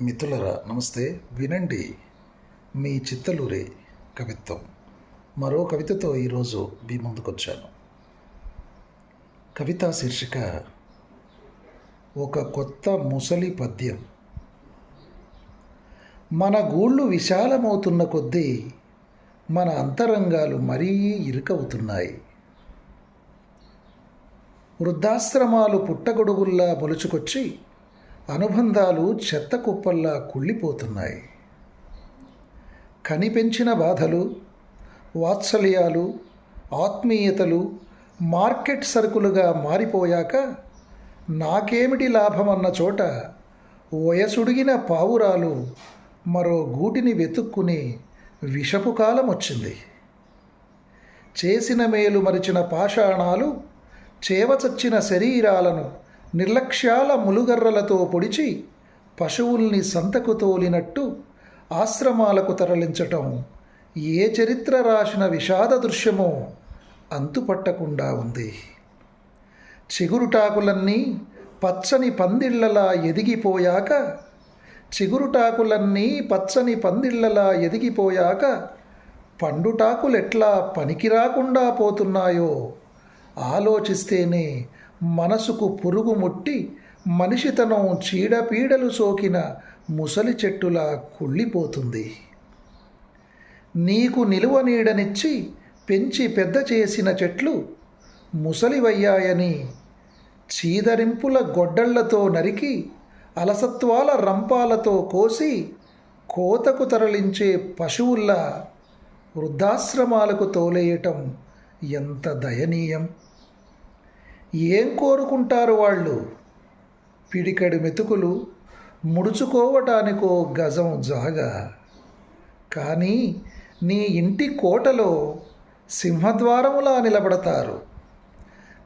మిత్రులరా నమస్తే. వినండి. మీ చిత్తలూరి కవిత్వం. మరో కవితతో ఈరోజు మీ ముందుకొచ్చాను. కవితా శీర్షిక ఒక కొత్త ముసలి పద్యం. మన గూళ్ళు విశాలమవుతున్న కొద్దీ మన అంతరంగాలు మరీ ఇరుకవుతున్నాయి. వృద్ధాశ్రమాలు పుట్టగొడుగుల్లా మొలుచుకొచ్చి అనుబంధాలు చెత్త కుప్పల్లా కుళ్ళిపోతున్నాయి. కనిపెంచిన బాధలు వాత్సల్యాలు ఆత్మీయతలు మార్కెట్ సరుకులుగా మారిపోయాక నాకేమిటి లాభమన్న చోట వయసుడిగిన పావురాలు మరో గూటిని వెతుక్కుని విషపు కాలం వచ్చింది. చేసిన మేలు మరిచిన పాషాణాలు చేవచచ్చిన శరీరాలను నిర్లక్ష్యాల ములుగర్రలతో పొడిచి పశువుల్ని సంతకు తోలినట్టు ఆశ్రమాలకు తరలించటం ఏ చరిత్ర రాసిన విషాద దృశ్యమో అంతుపట్టకుండా ఉంది. చిగురుటాకులన్నీ పచ్చని పందిళ్ళలా ఎదిగిపోయాక చిగురుటాకులన్నీ పచ్చని పందిళ్ళలా ఎదిగిపోయాక పండుటాకులెట్లా పనికిరాకుండా పోతున్నాయో ఆలోచిస్తేనే మనసుకు పురుగు ముట్టి మనిషితనం చీడపీడలు సోకిన ముసలి చెట్టులా కుళ్ళిపోతుంది. నీకు నిలువ నీడనిచ్చి పెంచి పెద్ద చేసిన చెట్లు ముసలివయ్యాయని చీదరింపుల గొడ్డళ్ళతో నరికి అలసత్వాల రంపాలతో కోసి కోతకు తరలించే పశువుల్లా వృద్ధాశ్రమాలకు తోలేయటం ఎంత దయనీయం! ఏం కోరుకుంటారు వాళ్ళు? పిడికడి మెతుకులు ముడుచుకోవటానికో గజం జాగా కానీ నీ ఇంటి కోటలో సింహద్వారములా నిలబడతారు.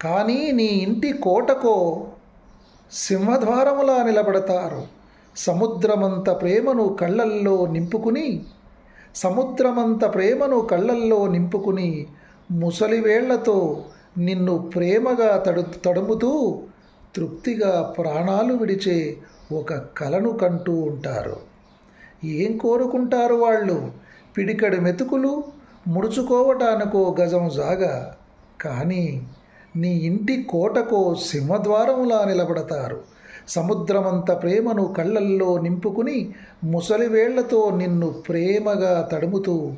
కానీ నీ ఇంటి కోటకో సింహద్వారములా నిలబడతారు. సముద్రమంత ప్రేమను కళ్ళల్లో నింపుకుని సముద్రమంత ప్రేమను కళ్ళల్లో నింపుకుని ముసలివేళ్ళతో నిన్ను ప్రేమగా తడు తడుముతూ తృప్తిగా ప్రాణాలు విడిచే ఒక కలను కంటూ ఉంటారు. ఏం కోరుకుంటారు వాళ్ళు? పిడికడు మెతుకులు ముడుచుకోవటానికో గజం జాగా. కానీ నీ ఇంటి కోటకో సింహద్వారములా నిలబడతారు. సముద్రమంత ప్రేమను కళ్ళల్లో నింపుకుని ముసలివేళ్ళతో నిన్ను ప్రేమగా తడుముతూ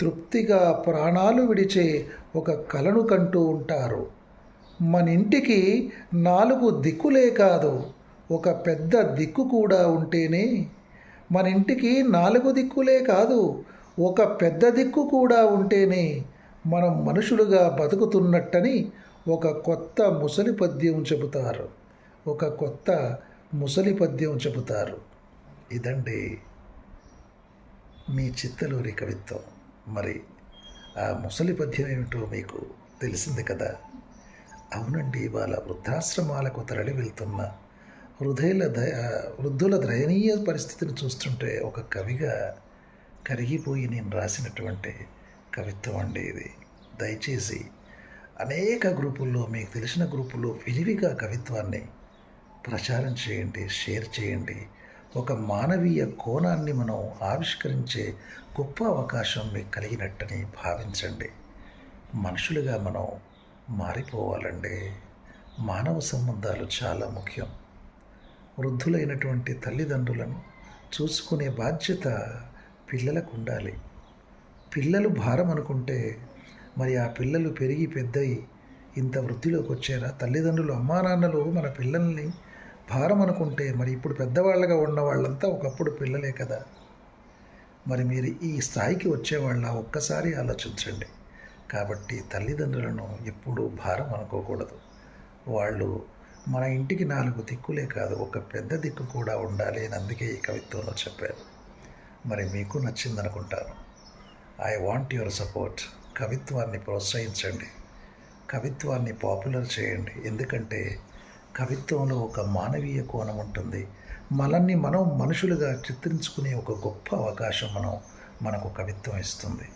తృప్తిగా ప్రాణాలు విడిచే ఒక కలను కంటూ ఉంటారు. మన ఇంటికి నాలుగు దిక్కులే కాదు ఒక పెద్ద దిక్కు కూడా ఉంటేనే. మన ఇంటికి నాలుగు దిక్కులే కాదు ఒక పెద్ద దిక్కు కూడా ఉంటేనే. మనం మనుషులుగా బతుకుతున్నట్టని ఒక కొత్త ముసలి పద్యం చెబుతారు. ఒక కొత్త ముసలి పద్యం చెబుతారు. ఇదండి మీ చిత్తలూరి కవిత్వం. మరి ఆ ముసలి పద్యం ఏమిటో మీకు తెలిసింది కదా? అవునండి ఇవాళ వృద్ధాశ్రమాలకు తరలి వెళ్తున్న హృదయల దయ వృద్ధుల దయనీయ పరిస్థితిని చూస్తుంటే ఒక కవిగా కరిగిపోయి నేను రాసినటువంటి కవిత్వం అండి ఇది. దయచేసి అనేక గ్రూపుల్లో మీకు తెలిసిన గ్రూపుల్లో విరివిగా కవిత్వాన్ని ప్రచారం చేయండి షేర్ చేయండి. ఒక మానవీయ కోణాన్ని మనం ఆవిష్కరించే గొప్ప అవకాశం మీకు కలిగినట్టని భావించండి. మనుషులుగా మనం మారిపోవాలండి. మానవ సంబంధాలు చాలా ముఖ్యం. వృద్ధులైనటువంటి తల్లిదండ్రులను చూసుకునే బాధ్యత పిల్లలకు ఉండాలి. పిల్లలు భారం అనుకుంటే మరి ఆ పిల్లలు పెరిగి పెద్దయి ఇంత వృద్ధిలోకి వచ్చారా తల్లిదండ్రులు అమ్మా నాన్నలు మన పిల్లల్ని భారం అనుకుంటే మరి ఇప్పుడు పెద్దవాళ్ళగా ఉన్న వాళ్ళంతా ఒకప్పుడు పిల్లలే కదా. మరి మీరు ఈ స్థాయికి వచ్చేవాళ్ళ ఒక్కసారి ఆలోచించండి. కాబట్టి తల్లిదండ్రులను ఎప్పుడూ భారం అనుకోకూడదు. వాళ్ళు మన ఇంటికి నాలుగు దిక్కులే కాదు ఒక పెద్ద దిక్కు కూడా ఉండాలి అని అందుకే ఈ కవిత్వంలో చెప్పారు. మరి మీకు నచ్చిందనుకుంటాను. I want your support. కవిత్వాన్ని ప్రోత్సహించండి. కవిత్వాన్ని పాపులర్ చేయండి. ఎందుకంటే కవిత్వంలో ఒక మానవీయ కోణం ఉంటుంది. మనల్ని మనం మనుషులుగా చిత్రించుకునే ఒక గొప్ప అవకాశం మనం మనకు కవిత్వం ఇస్తుంది.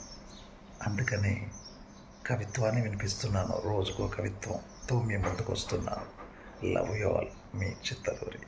అందుకని కవిత్వాన్ని వినిపిస్తున్నాను. రోజుకో కవిత్వంతో మీ ముందుకు వస్తున్నాను లవ్ యు ఆల్ మీ చిత్తలూరి.